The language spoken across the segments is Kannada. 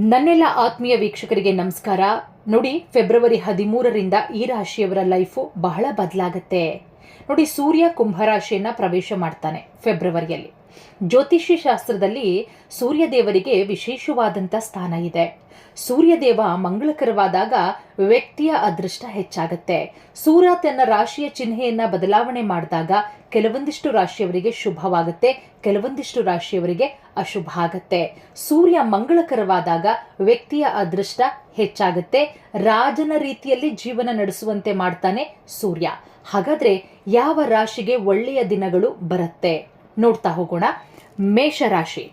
ನನ್ನೆಲ್ಲ ಆತ್ಮೀಯ ವೀಕ್ಷಕರಿಗೆ ನಮಸ್ಕಾರ. ನೋಡಿ, ಫೆಬ್ರವರಿ ಹದಿಮೂರರಿಂದ ಈ ರಾಶಿಯವರ ಲೈಫು ಬಹಳ ಬದಲಾಗತ್ತೆ. ನೋಡಿ, ಸೂರ್ಯ ಕುಂಭರಾಶಿಯನ್ನ ಪ್ರವೇಶ ಮಾಡ್ತಾನೆ ಫೆಬ್ರವರಿಯಲ್ಲಿ. ಜ್ಯೋತಿಷ್ಯ ಶಾಸ್ತ್ರದಲ್ಲಿ ಸೂರ್ಯದೇವರಿಗೆ ವಿಶೇಷವಾದಂಥ ಸ್ಥಾನ ಇದೆ. ಸೂರ್ಯದೇವ ಮಂಗಳಕರವಾದಾಗ ವ್ಯಕ್ತಿಯ ಅದೃಷ್ಟ ಹೆಚ್ಚಾಗತ್ತೆ. ಸೂರ್ಯ ತನ್ನ ರಾಶಿಯ ಚಿಹ್ನೆಯನ್ನ ಬದಲಾವಣೆ ಮಾಡಿದಾಗ ಕೆಲವೊಂದಿಷ್ಟು ರಾಶಿಯವರಿಗೆ ಶುಭವಾಗುತ್ತೆ, ಕೆಲವೊಂದಿಷ್ಟು ರಾಶಿಯವರಿಗೆ ಅಶುಭ ಆಗತ್ತೆ ಸೂರ್ಯ ಮಂಗಳಕರವಾದಾಗ ವ್ಯಕ್ತಿಯ ಅದೃಷ್ಟ ಹೆಚ್ಚಾಗುತ್ತೆ, ರಾಜನ ರೀತಿಯಲ್ಲಿ ಜೀವನ ನಡೆಸುವಂತೆ ಮಾಡ್ತಾನೆ ಸೂರ್ಯ. ಹಾಗಾದ್ರೆ ಯಾವ ರಾಶಿಗೆ ಒಳ್ಳೆಯ ದಿನಗಳು ಬರುತ್ತೆ? ನೋಡ್ತಾ ಹೋಗೋಣ. ಮೇಷರಾಶಿ.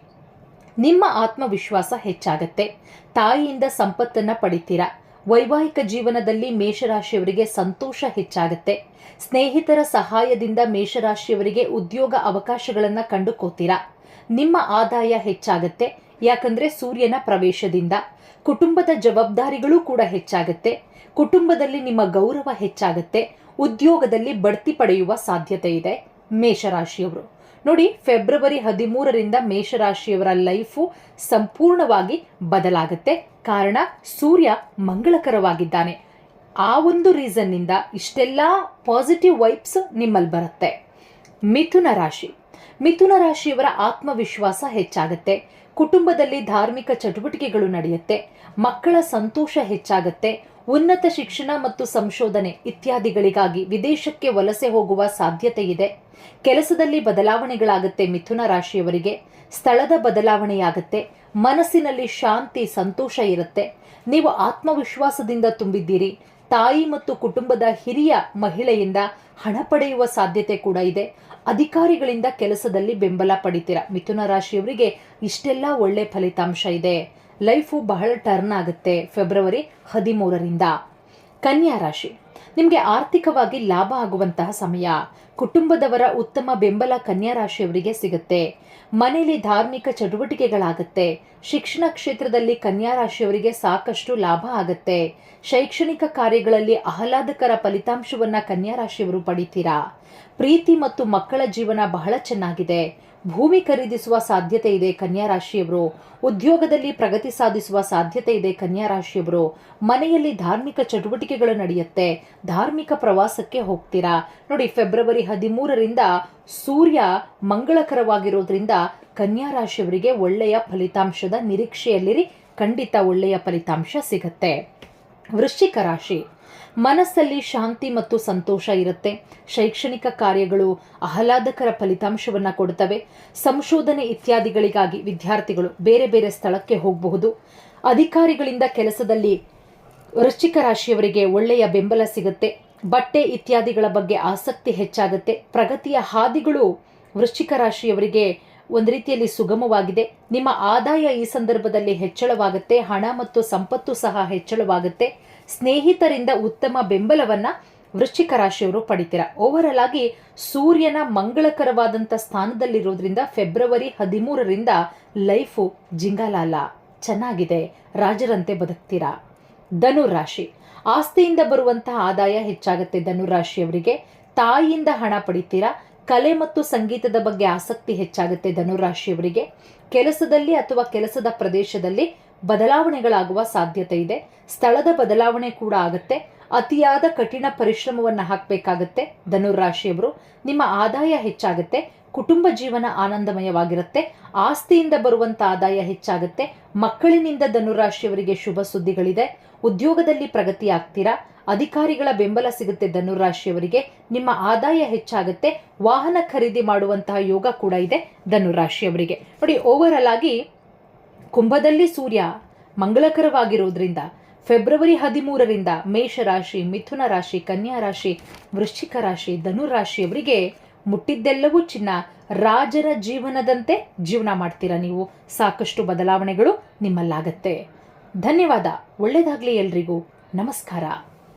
ನಿಮ್ಮ ಆತ್ಮವಿಶ್ವಾಸ ಹೆಚ್ಚಾಗತ್ತೆ. ತಾಯಿಯಿಂದ ಸಂಪತ್ತನ್ನ ಪಡಿತೀರಾ. ವೈವಾಹಿಕ ಜೀವನದಲ್ಲಿ ಮೇಷರಾಶಿಯವರಿಗೆ ಸಂತೋಷ ಹೆಚ್ಚಾಗತ್ತೆ. ಸ್ನೇಹಿತರ ಸಹಾಯದಿಂದ ಮೇಷರಾಶಿಯವರಿಗೆ ಉದ್ಯೋಗ ಅವಕಾಶಗಳನ್ನು ಕಂಡುಕೋತೀರಾ. ನಿಮ್ಮ ಆದಾಯ ಹೆಚ್ಚಾಗತ್ತೆ. ಯಾಕಂದ್ರೆ ಸೂರ್ಯನ ಪ್ರವೇಶದಿಂದ. ಕುಟುಂಬದ ಜವಾಬ್ದಾರಿಗಳು ಕೂಡ ಹೆಚ್ಚಾಗತ್ತೆ. ಕುಟುಂಬದಲ್ಲಿ ನಿಮ್ಮ ಗೌರವ ಹೆಚ್ಚಾಗತ್ತೆ. ಉದ್ಯೋಗದಲ್ಲಿ ಬಡ್ತಿ ಪಡೆಯುವ ಸಾಧ್ಯತೆ ಇದೆ. ಮೇಷರಾಶಿಯವರು. ನೋಡಿ, ಫೆಬ್ರವರಿ ಹದಿಮೂರರಿಂದ ಮೇಷರಾಶಿಯವರ ಲೈಫು ಸಂಪೂರ್ಣವಾಗಿ ಬದಲಾಗುತ್ತೆ. ಕಾರಣ, ಸೂರ್ಯ ಮಂಗಳಕರವಾಗಿದ್ದಾನೆ. ಆ ಒಂದು ರೀಸನ್ನಿಂದ ಇಷ್ಟೆಲ್ಲ ಪಾಸಿಟಿವ್ ವೈಬ್ಸ್ ನಿಮ್ಮಲ್ಲಿ ಬರುತ್ತೆ. ಮಿಥುನ ರಾಶಿ. ಮಿಥುನ ರಾಶಿಯವರ ಆತ್ಮವಿಶ್ವಾಸ ಹೆಚ್ಚಾಗುತ್ತೆ. ಕುಟುಂಬದಲ್ಲಿ ಧಾರ್ಮಿಕ ಚಟುವಟಿಕೆಗಳು ನಡೆಯುತ್ತೆ. ಮಕ್ಕಳ ಸಂತೋಷ ಹೆಚ್ಚಾಗುತ್ತೆ. ಉನ್ನತ ಶಿಕ್ಷಣ ಮತ್ತು ಸಂಶೋಧನೆ ಇತ್ಯಾದಿಗಳಿಗಾಗಿ ವಿದೇಶಕ್ಕೆ ವಲಸೆ ಹೋಗುವ ಸಾಧ್ಯತೆ ಇದೆ. ಕೆಲಸದಲ್ಲಿ ಬದಲಾವಣೆಗಳಾಗುತ್ತೆ ಮಿಥುನ ರಾಶಿಯವರಿಗೆ. ಸ್ಥಳದ ಬದಲಾವಣೆಯಾಗುತ್ತೆ. ಮನಸ್ಸಿನಲ್ಲಿ ಶಾಂತಿ, ಸಂತೋಷ ಇರುತ್ತೆ. ನೀವು ಆತ್ಮವಿಶ್ವಾಸದಿಂದ ತುಂಬಿದ್ದೀರಿ. ತಾಯಿ ಮತ್ತು ಕುಟುಂಬದ ಹಿರಿಯ ಮಹಿಳೆಯಿಂದ ಹಣ ಪಡೆಯುವ ಸಾಧ್ಯತೆ ಕೂಡ ಇದೆ. ಅಧಿಕಾರಿಗಳಿಂದ ಕೆಲಸದಲ್ಲಿ ಬೆಂಬಲ ಪಡಿತೀರ. ಮಿಥುನ ರಾಶಿಯವರಿಗೆ ಇಷ್ಟೆಲ್ಲ ಒಳ್ಳೆ ಫಲಿತಾಂಶ ಇದೆ. ಲೈಫು ಬಹಳ ಟರ್ನ್ ಆಗುತ್ತೆ ಫೆಬ್ರವರಿ ಹದಿಮೂರರಿಂದ. ಕನ್ಯಾ ರಾಶಿ. ನಿಮಗೆ ಆರ್ಥಿಕವಾಗಿ ಲಾಭ ಆಗುವಂತಹ ಸಮಯ. ಕುಟುಂಬದವರ ಉತ್ತಮ ಬೆಂಬಲ ಕನ್ಯಾ ರಾಶಿಯವರಿಗೆ ಸಿಗುತ್ತೆ. ಮನೆಯಲ್ಲಿ ಧಾರ್ಮಿಕ ಚಟುವಟಿಕೆಗಳಾಗುತ್ತೆ. ಶಿಕ್ಷಣ ಕ್ಷೇತ್ರದಲ್ಲಿ ಕನ್ಯಾ ರಾಶಿಯವರಿಗೆ ಸಾಕಷ್ಟು ಲಾಭ ಆಗುತ್ತೆ. ಶೈಕ್ಷಣಿಕ ಕಾರ್ಯಗಳಲ್ಲಿ ಆಹ್ಲಾದಕರ ಫಲಿತಾಂಶವನ್ನ ಕನ್ಯಾ ರಾಶಿಯವರು ಪಡಿತೀರಾ? ಪ್ರೀತಿ ಮತ್ತು ಮಕ್ಕಳ ಜೀವನ ಬಹಳ ಚೆನ್ನಾಗಿದೆ. ಭೂಮಿ ಖರೀದಿಸುವ ಸಾಧ್ಯತೆ ಇದೆ ಕನ್ಯಾ ರಾಶಿಯವರು ಉದ್ಯೋಗದಲ್ಲಿ ಪ್ರಗತಿ ಸಾಧಿಸುವ ಸಾಧ್ಯತೆ ಇದೆ ಕನ್ಯಾ ರಾಶಿಯವರು ಮನೆಯಲ್ಲಿ ಧಾರ್ಮಿಕ ಚಟುವಟಿಕೆಗಳು ನಡೆಯುತ್ತೆ. ಧಾರ್ಮಿಕ ಪ್ರವಾಸಕ್ಕೆ ಹೋಗ್ತೀರಾ? ನೋಡಿ, ಫೆಬ್ರವರಿ ಹದಿಮೂರರಿಂದ ಸೂರ್ಯ ಮಂಗಳಕರವಾಗಿರೋದ್ರಿಂದ ಕನ್ಯಾ ರಾಶಿಯವರಿಗೆ ಒಳ್ಳೆಯ ಫಲಿತಾಂಶದ ನಿರೀಕ್ಷೆಯಲ್ಲಿರಿ. ಖಂಡಿತ ಒಳ್ಳೆಯ ಫಲಿತಾಂಶ ಸಿಗುತ್ತೆ. ವೃಶ್ಚಿಕ ರಾಶಿ. ಮನಸ್ಸಲ್ಲಿ ಶಾಂತಿ ಮತ್ತು ಸಂತೋಷ ಇರುತ್ತೆ. ಶೈಕ್ಷಣಿಕ ಕಾರ್ಯಗಳು ಆಹ್ಲಾದಕರ ಫಲಿತಾಂಶವನ್ನು ಕೊಡುತ್ತವೆ ಸಂಶೋಧನೆ ಇತ್ಯಾದಿಗಳಿಗಾಗಿ ವಿದ್ಯಾರ್ಥಿಗಳು ಬೇರೆ ಬೇರೆ ಸ್ಥಳಕ್ಕೆ ಹೋಗಬಹುದು. ಅಧಿಕಾರಿಗಳಿಂದ ಕೆಲಸದಲ್ಲಿ ವೃಶ್ಚಿಕ ರಾಶಿಯವರಿಗೆ ಒಳ್ಳೆಯ ಬೆಂಬಲ ಸಿಗುತ್ತೆ. ಬಟ್ಟೆ ಇತ್ಯಾದಿಗಳ ಬಗ್ಗೆ ಆಸಕ್ತಿ ಹೆಚ್ಚಾಗುತ್ತೆ. ಪ್ರಗತಿಯ ಹಾದಿಗಳು ವೃಶ್ಚಿಕ ರಾಶಿಯವರಿಗೆ ಒಂದು ರೀತಿಯಲ್ಲಿ ಸುಗಮವಾಗಿದೆ. ನಿಮ್ಮ ಆದಾಯ ಈ ಸಂದರ್ಭದಲ್ಲಿ ಹೆಚ್ಚಳವಾಗುತ್ತೆ. ಹಣ ಮತ್ತು ಸಂಪತ್ತು ಸಹ ಹೆಚ್ಚಳವಾಗುತ್ತೆ. ಸ್ನೇಹಿತರಿಂದ ಉತ್ತಮ ಬೆಂಬಲವನ್ನ ವೃಶ್ಚಿಕ ರಾಶಿಯವರು ಪಡಿತೀರ. ಓವರ್ ಆಗಿ ಸೂರ್ಯನ ಮಂಗಳಕರವಾದಂಥ ಸ್ಥಾನದಲ್ಲಿರೋದ್ರಿಂದ ಫೆಬ್ರವರಿ ಹದಿಮೂರರಿಂದ ಲೈಫು ಜಿಂಗಾಲಾಲ. ಚೆನ್ನಾಗಿದೆ. ರಾಜರಂತೆ ಬದುಕ್ತೀರಾ? ಧನುರಾಶಿ ಆಸ್ತಿಯಿಂದ ಬರುವಂತಹ ಆದಾಯ ಹೆಚ್ಚಾಗುತ್ತೆ ಧನುರಾಶಿಯವರಿಗೆ ತಾಯಿಯಿಂದ ಹಣ ಪಡಿತೀರಾ? ಕಲೆ ಮತ್ತು ಸಂಗೀತದ ಬಗ್ಗೆ ಆಸಕ್ತಿ ಹೆಚ್ಚಾಗುತ್ತೆ ಧನುರಾಶಿಯವರಿಗೆ ಕೆಲಸದಲ್ಲಿ ಅಥವಾ ಕೆಲಸದ ಪ್ರದೇಶದಲ್ಲಿ ಬದಲಾವಣೆಗಳಾಗುವ ಸಾಧ್ಯತೆ ಇದೆ. ಸ್ಥಳದ ಬದಲಾವಣೆ ಕೂಡ ಆಗುತ್ತೆ. ಅತಿಯಾದ ಕಠಿಣ ಪರಿಶ್ರಮವನ್ನು ಹಾಕಬೇಕಾಗತ್ತೆ ಧನುರಾಶಿಯವರು ನಿಮ್ಮ ಆದಾಯ ಹೆಚ್ಚಾಗುತ್ತೆ. ಕುಟುಂಬ ಜೀವನ ಆನಂದಮಯವಾಗಿರುತ್ತೆ. ಆಸ್ತಿಯಿಂದ ಬರುವಂತ ಆದಾಯ ಹೆಚ್ಚಾಗುತ್ತೆ. ಮಕ್ಕಳಿನಿಂದ ಧನುರಾಶಿಯವರಿಗೆ ಶುಭ ಸುದ್ದಿಗಳಿದೆ. ಉದ್ಯೋಗದಲ್ಲಿ ಪ್ರಗತಿ ಆಗ್ತೀರಾ? ಅಧಿಕಾರಿಗಳ ಬೆಂಬಲ ಸಿಗುತ್ತೆ ಧನುರಾಶಿಯವರಿಗೆ ನಿಮ್ಮ ಆದಾಯ ಹೆಚ್ಚಾಗುತ್ತೆ. ವಾಹನ ಖರೀದಿ ಮಾಡುವಂತಹ ಯೋಗ ಕೂಡ ಇದೆ ಧನುರಾಶಿಯವರಿಗೆ ನೋಡಿ ಓವರ್ ಆಗಿ ಕುಂಭದಲ್ಲಿ ಸೂರ್ಯ ಮಂಗಳಕರವಾಗಿರೋದ್ರಿಂದ, ಫೆಬ್ರವರಿ ಹದಿಮೂರರಿಂದ ಮೇಷರಾಶಿ ಮಿಥುನ ರಾಶಿ, ಕನ್ಯಾ ರಾಶಿ, ವೃಶ್ಚಿಕ ರಾಶಿ ಧನುರಾಶಿಯವರಿಗೆ ಮುಟ್ಟಿದ್ದೆಲ್ಲವೂ ಚಿನ್ನ. ರಾಜರ ಜೀವನದಂತೆ ಜೀವನ ಮಾಡ್ತೀರಾ ನೀವು? ಸಾಕಷ್ಟು ಬದಲಾವಣೆಗಳು ನಿಮ್ಮಲ್ಲಾಗತ್ತೆ. ಧನ್ಯವಾದ. ಒಳ್ಳೆಯದಾಗಲಿ ಎಲ್ರಿಗೂ. ನಮಸ್ಕಾರ.